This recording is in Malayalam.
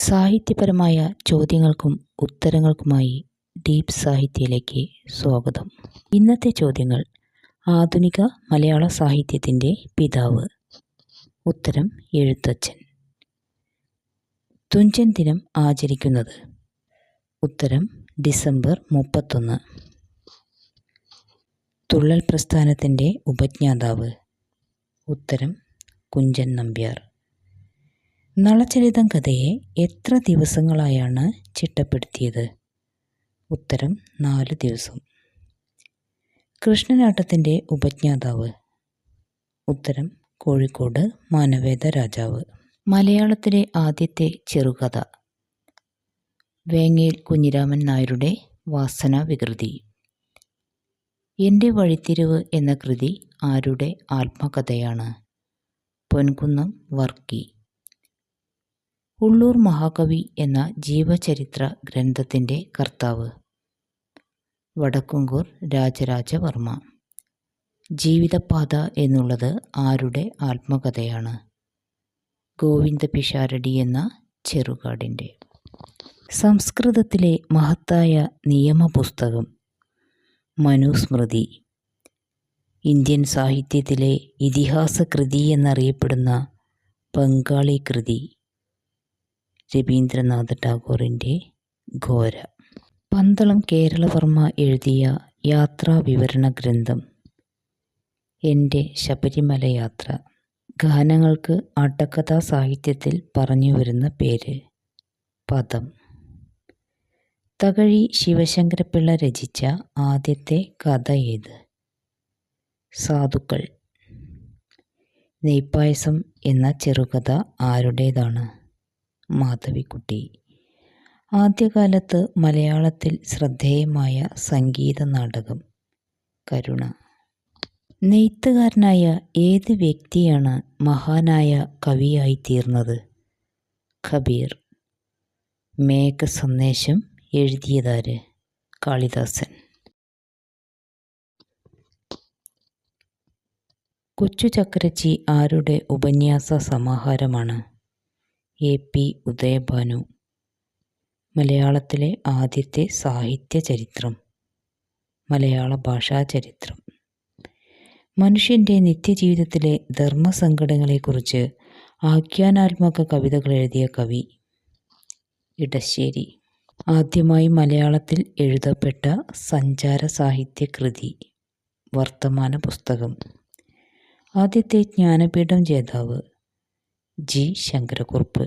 സാഹിത്യപരമായ ചോദ്യങ്ങൾക്കും ഉത്തരങ്ങൾക്കുമായി ഡീപ് സാഹിത്യയിലേക്ക് സ്വാഗതം. ഇന്നത്തെ ചോദ്യങ്ങൾ ആധുനിക മലയാള സാഹിത്യത്തിന്റെ പിതാവ്. ഉത്തരം എഴുത്തച്ഛൻ. തുഞ്ചൻ ദിനം ആചരിക്കുന്നത്. ഉത്തരം ഡിസംബർ മുപ്പത്തൊന്ന്. തുള്ളൽ പ്രസ്ഥാനത്തിന്റെ ഉപജ്ഞാതാവ്. ഉത്തരം കുഞ്ചൻ നമ്പ്യാർ. നളചരിതം കഥയെ എത്ര ദിവസങ്ങളായാണ് ചിട്ടപ്പെടുത്തിയത്? ഉത്തരം നാല് ദിവസം. കൃഷ്ണനാട്ടത്തിന്റെ ഉപജ്ഞാതാവ്. ഉത്തരം കോഴിക്കോട് മാനവേദ രാജാവ്. മലയാളത്തിലെ ആദ്യത്തെ ചെറുകഥ. വേങ്ങയിൽ കുഞ്ഞിരാമൻ നായരുടെ വാസന വികൃതി. എന്റെ വഴിത്തിരിവ് എന്ന കൃതി ആരുടെ ആത്മകഥയാണ്? പൊൻകുന്നം വർക്കി. ഉള്ളൂർ മഹാകവി എന്ന ജീവചരിത്ര ഗ്രന്ഥത്തിന്റെ കർത്താവ്. വടക്കുംകൂർ രാജരാജവർമ്മ. ജീവിതപാത എന്നുള്ളത് ആരുടെ ആത്മകഥയാണ്? ഗോവിന്ദ പിഷാരടി എന്ന ചെറുകാടിന്റെ സംസ്കൃതത്തിലെ മഹത്തായ നിയമപുസ്തകം. മനുസ്മൃതി. ഇന്ത്യൻ സാഹിത്യത്തിലെ ഇതിഹാസ കൃതി എന്നറിയപ്പെടുന്ന ബംഗാളി കൃതി രവീന്ദ്രനാഥ ടാഗോറിന്റെ ഘോര. പന്തളം കേരളവർമ്മ എഴുതിയ യാത്രാ വിവരണ ഗ്രന്ഥം. എന്റെ ശബരിമല യാത്ര. ഗാനങ്ങൾക്ക് ആട്ടക്കഥാ സാഹിത്യത്തിൽ പറഞ്ഞു വരുന്ന പേര്. പദം. തകഴി ശിവശങ്കരപ്പിള്ള രചിച്ച ആദ്യത്തെ കഥ ഏത്? സാധുക്കൾ. നെയ്പ്പായസം എന്ന ചെറുകഥ ആരുടേതാണ്? മാധവിക്കുട്ടി. ആദ്യകാലത്ത് മലയാളത്തിൽ ശ്രദ്ധേയമായ സംഗീത നാടകം കരുണ. നെയ്ത്തുകാരനായ ഏത് വ്യക്തിയാണ് മഹാനായ കവിയായി തീർന്നത്? കബീർ. മേഘ സന്ദേശം എഴുതിയതാര്? കാളിദാസൻ. കൊച്ചു ചക്രച്ചി ആരുടെ ഉപന്യാസ സമാഹാരമാണ്? എ. പി. ഉദയഭാനു. മലയാളത്തിലെ ആദ്യത്തെ സാഹിത്യ ചരിത്രം മലയാള ഭാഷാ ചരിത്രം മനുഷ്യന്റെ നിത്യജീവിതത്തിലെ ധർമ്മസങ്കടങ്ങളെക്കുറിച്ച് ആഖ്യാനാത്മക കവിതകൾ എഴുതിയ കവി ഇടശ്ശേരി. ആദ്യമായി മലയാളത്തിൽ എഴുതപ്പെട്ട സഞ്ചാര സാഹിത്യ കൃതി വർത്തമാന പുസ്തകം ആദ്യത്തെ ജ്ഞാനപീഠം ജേതാവ് ஜி சங்கரகுருப்பு